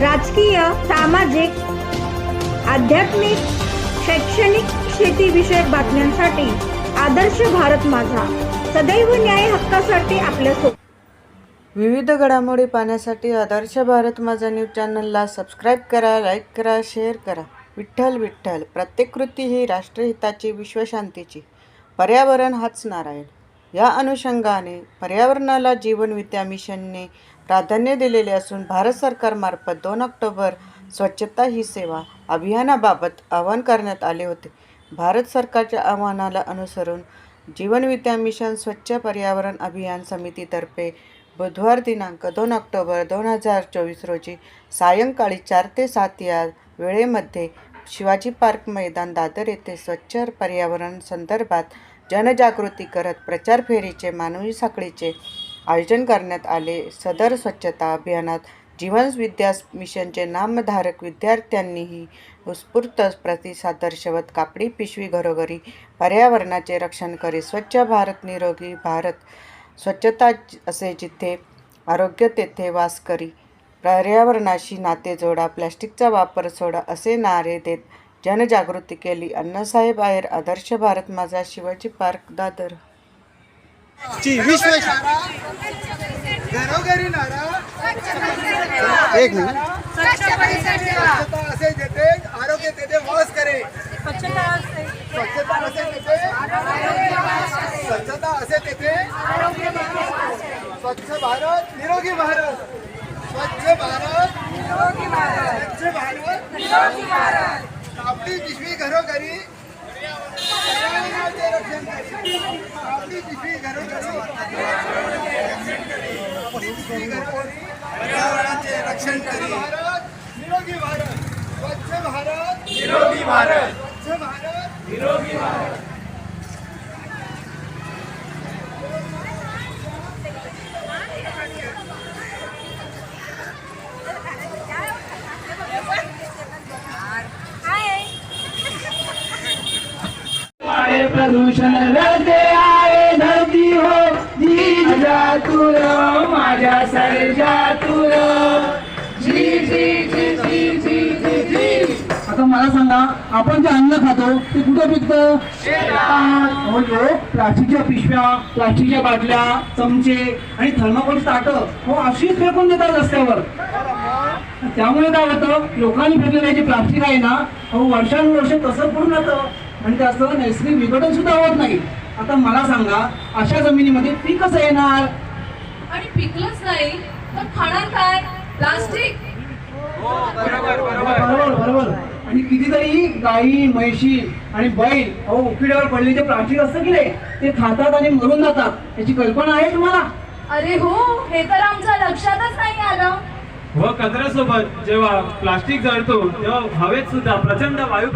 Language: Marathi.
राजकीय सामाजिक आध्यात्मिक शैक्षणिक शेतीविषयक बातम्यांसाठी आदर्श भारत माझा. सदैव न्याय हक्कासाठी आपल्या विविध घडामोडी पाहण्यासाठी आदर्श भारत माझा न्यूज चॅनलला सबस्क्राईब करा लाईक करा शेअर करा. विठ्ठल विठ्ठल. प्रत्येक कृती ही राष्ट्रहिताची विश्वशांतीची. पर्यावरण हाच नारायण. या अनुषंगाने पर्यावरणाला जीवन विद्या मिशनने प्राधान्य दिलेले असून भारत सरकारमार्फत दोन ऑक्टोबर स्वच्छता ही सेवा अभियानाबाबत आवाहन करण्यात आले होते. भारत सरकारच्या आव्हानाला अनुसरून जीवनविद्या मिशन स्वच्छ पर्यावरण अभियान समितीतर्फे बुधवार दिनांक दोन ऑक्टोबर दोन हजार चोवीस रोजी सायंकाळी चार ते सात या वेळेमध्ये शिवाजी पार्क मैदान दादर येथे स्वच्छ पर्यावरण संदर्भात जनजागृती करत प्रचार फेरीचे मानवी साखळीचे आयोजन करण्यात आले. सदर स्वच्छता अभियानात जीवन विद्या मिशनचे नामधारक विद्यार्थ्यांनीही उत्स्फूर्त प्रतिसाद दर्शवत कापडी पिशवी घरोघरी पर्यावरणाचे रक्षण करीत स्वच्छ भारत निरोगी भारत स्वच्छता असे जिथे आरोग्य तेथे वास करी. पर्यावरणाशी नाते जोडा प्लॅस्टिकचा वापर सोडा असे नारे देत जनजागृती केली. अण्णासाहेब आहेर आदर्श भारत माझा शिवाजी पार्क दादर. ची विश्व घरोघरी नारा। एक मिनिट। स्वच्छता असे जेथे आरोग्य तेथे वास करे। स्वच्छता असे तेथे स्वच्छता असे तेथे स्वच्छ भारत निरोगी भारत। स्वच्छ भारत स्वच्छ भारत। आपली पिशवी घरोघरी पर्यावरणाचे रक्षण करी आपली पिशवी घरोघरी पिशवी घरोघरी पर्यावरणाचे रक्षण करी भारत निरोगी भारत स्वच्छ भारत। निरोगी भारत। स्वच्छ भारत। आए प्रदूषण रडते आहे धरती हो जी जातुर माझ्या सर्जा मला सांगा आपण जे अन्न खातो ते कुठे पिकतं? हो जो प्लास्टिकच्या पिशव्या प्लास्टिकच्या बाटल्या चमचे आणि थर्माकोल ताट हो अशीच फेकून देतात रस्त्यावर. त्यामुळे काय होतं लोकांनी फेकलेलं जे प्लास्टिक आहे ना अहो वर्षानुवर्ष तसं पडून राहतं आणि त्याचं नैसर्गिक विघटन सुद्धा होत नाही. आता मला सांगा अशा जमिनीमध्ये पीक कसं येणार? आणि पिकलंच नाही तर खाणार काय? प्लास्टिक? बरोबर बरोबर. आणि कितीतरी गायी म्हैशी आणि बैल अहो उकिड्यावर पडले जे प्लास्टिक असतं की नाही ते खातात आणि मरून जातात. याची कल्पना आहे तुम्हाला? अरे हो हे तर आमच्या लक्षातच नाही आलं. व कचऱ्यासोबत जेव्हा प्लास्टिक जळतो तेव्हा हवेत सुद्धा प्रचंड वायू